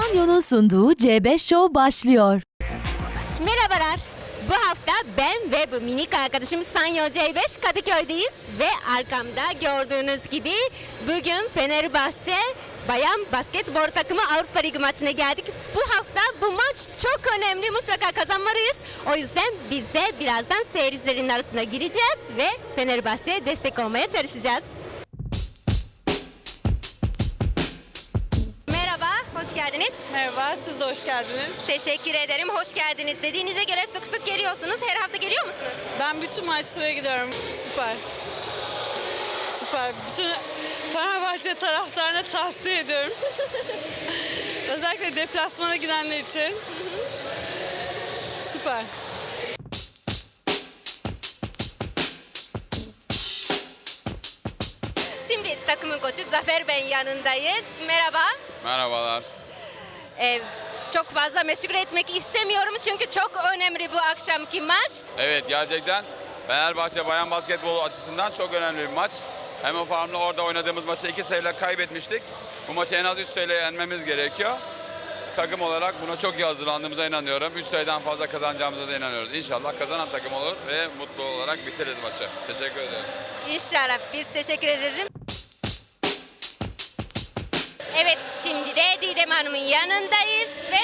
Sanyo'nun sunduğu C5 Show başlıyor. Merhabalar. Bu hafta ben ve bu minik arkadaşım Sanyo C5 Kadıköy'deyiz ve arkamda gördüğünüz gibi bugün Fenerbahçe Bayan Basketbol takımı Avrupa Ligi maçına geldik. Bu hafta bu maç çok önemli. Mutlaka kazanmalıyız. O yüzden biz de birazdan seyircilerin arasına gireceğiz ve Fenerbahçe'ye destek olmaya çalışacağız. Geldiniz. Merhaba, siz de hoş geldiniz. Teşekkür ederim, hoş geldiniz. Dediğinize göre sık sık geliyorsunuz. Her hafta geliyor musunuz? Ben bütün maçlara gidiyorum. Süper. Süper. Bütün Fenerbahçe taraftarına tavsiye ediyorum. Özellikle deplasmana gidenler için. Süper. Şimdi takımın koçu Zafer Bey'in yanındayız. Merhaba. Merhabalar. Ee, çok fazla meşgul etmek istemiyorum çünkü çok önemli bu akşamki maç. Evet gerçekten Fenerbahçe bayan basketbolu açısından çok önemli bir maç. Hem o farmla orada oynadığımız maçı iki sayıyla kaybetmiştik. Bu maçı en az 3 sayıyla yenmemiz gerekiyor. Takım olarak buna çok iyi hazırlandığımıza inanıyorum. 3 sayıdan fazla kazanacağımıza da inanıyoruz. İnşallah kazanan takım olur ve mutlu olarak bitiririz maçı. Teşekkür ederim. İnşallah biz teşekkür ederiz. Evet şimdi de Didem Hanım'ın yanındayız ve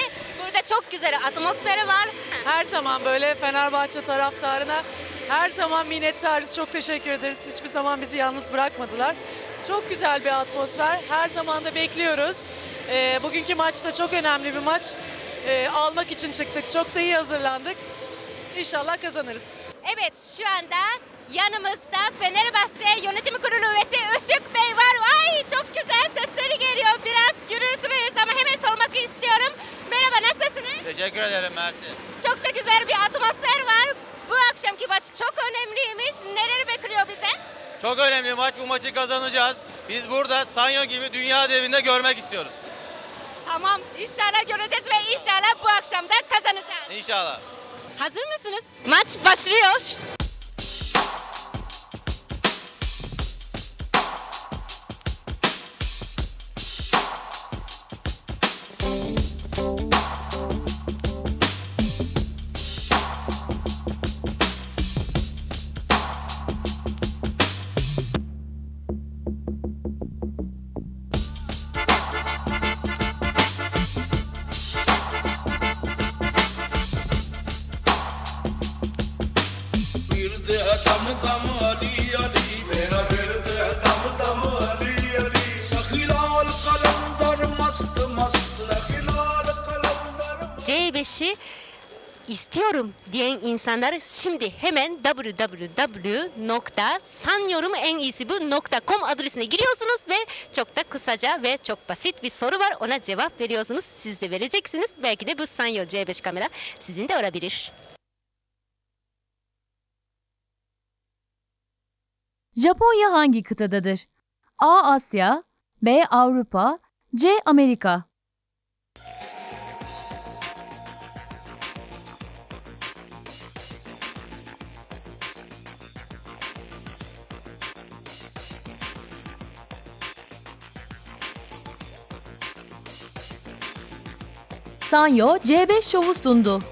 burada çok güzel atmosferi var. Her zaman böyle Fenerbahçe taraftarına her zaman minnettarız. Çok teşekkür ederiz. Hiçbir zaman bizi yalnız bırakmadılar. Çok güzel bir atmosfer. Her zaman da bekliyoruz. Ee, bugünkü maç da çok önemli bir maç. Ee, almak için çıktık. Çok da iyi hazırlandık. İnşallah kazanırız. Evet şu anda yanımızda Fenerbahçe Yönetim Kurulu üyesi Işık Bey var. Ay çok güzel sesleri geliyor. Biraz gürültülüyüz ama hemen sormak istiyorum. Merhaba nasılsınız? Teşekkür ederim Mersi. Çok da güzel bir atmosfer var. Bu akşamki maç çok önemliymiş. Neler bekliyor bize? Çok önemli maç. Bu maçı kazanacağız. Biz burada Sanyo gibi dünya devinde görmek istiyoruz. Tamam inşallah göreceğiz ve inşallah bu akşam da kazanacağız. İnşallah. Hazır mısınız? Maç başlıyor. फिरते दम C5'i istiyorum diyen insanlar şimdi hemen www.sanyorumengiyisibu.com adresine giriyorsunuz ve çok da kısaca ve çok basit bir soru var ona cevap veriyorsunuz. Siz de vereceksiniz. Belki de bu Sanyor C5 kamera sizin de olabilir. Japonya hangi kıtadadır? A. Asya B. Avrupa C. Amerika Sanyo C5 Show'u sundu.